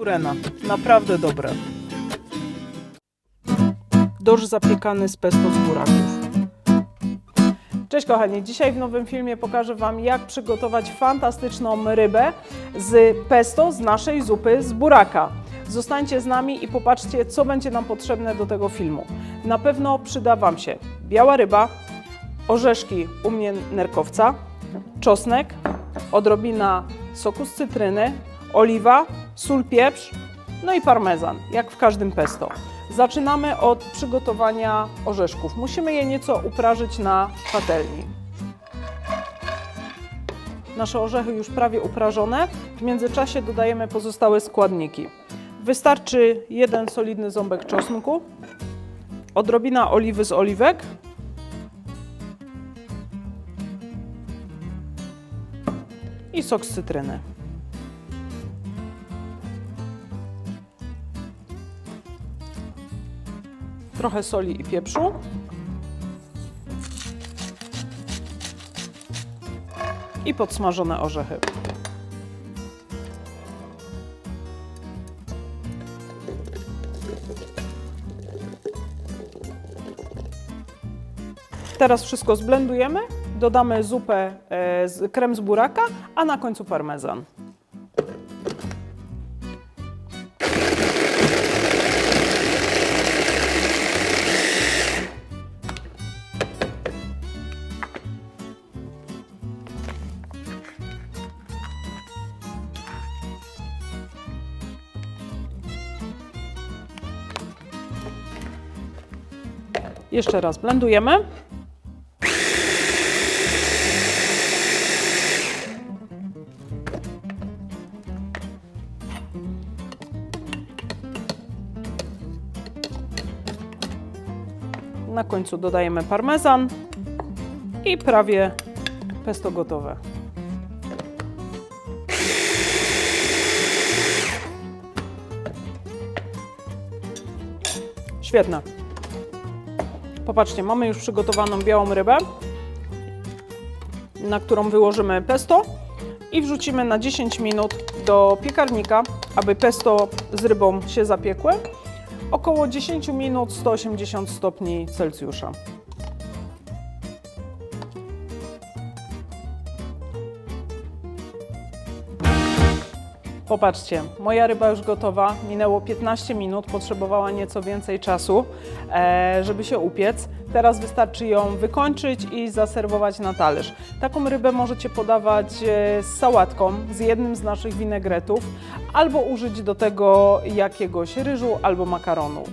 Purena, naprawdę dobre. Dorsz zapiekany z pesto z buraków. Cześć kochani, dzisiaj w nowym filmie pokażę Wam jak przygotować fantastyczną rybę z pesto z naszej zupy z buraka. Zostańcie z nami i popatrzcie co będzie nam potrzebne do tego filmu. Na pewno przyda Wam się biała ryba, orzeszki u mnie nerkowca, czosnek, odrobina soku z cytryny, oliwa, sól, pieprz, no i parmezan, jak w każdym pesto. Zaczynamy od przygotowania orzeszków. Musimy je nieco uprażyć na patelni. Nasze orzechy już prawie uprażone. W międzyczasie dodajemy pozostałe składniki. Wystarczy jeden solidny ząbek czosnku, odrobina oliwy z oliwek, i sok z cytryny. Trochę soli i pieprzu. I podsmażone orzechy. Teraz wszystko zblendujemy, dodamy zupę, e, z, krem z buraka, a na końcu parmezan. Jeszcze raz blendujemy. Na końcu dodajemy parmezan i prawie pesto gotowe. Świetne. Popatrzcie, mamy już przygotowaną białą rybę, na którą wyłożymy pesto i wrzucimy na 10 minut do piekarnika, aby pesto z rybą się zapiekły. Około 10 minut 180 stopni Celsjusza. Popatrzcie, moja ryba już gotowa. Minęło 15 minut, potrzebowała nieco więcej czasu, e, żeby się upiec. Teraz wystarczy ją wykończyć i zaserwować na talerz. Taką rybę możecie podawać e, z sałatką, z jednym z naszych winegretów, albo użyć do tego jakiegoś ryżu albo makaronu.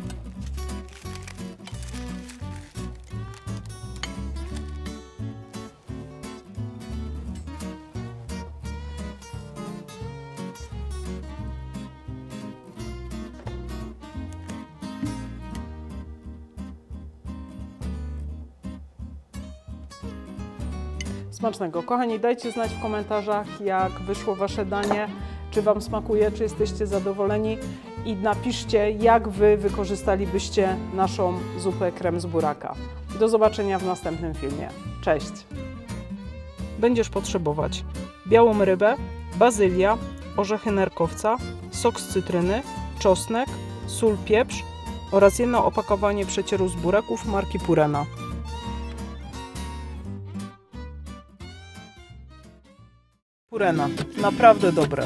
Smacznego. Kochani, dajcie znać w komentarzach, jak wyszło Wasze danie, czy Wam smakuje, czy jesteście zadowoleni i napiszcie, jak Wy wykorzystalibyście naszą zupę krem z buraka. Do zobaczenia w następnym filmie. Cześć! Będziesz potrzebować białą rybę, bazylia, orzechy nerkowca, sok z cytryny, czosnek, sól, pieprz oraz jedno opakowanie przecieru z buraków marki Purena. Purena, naprawdę dobre.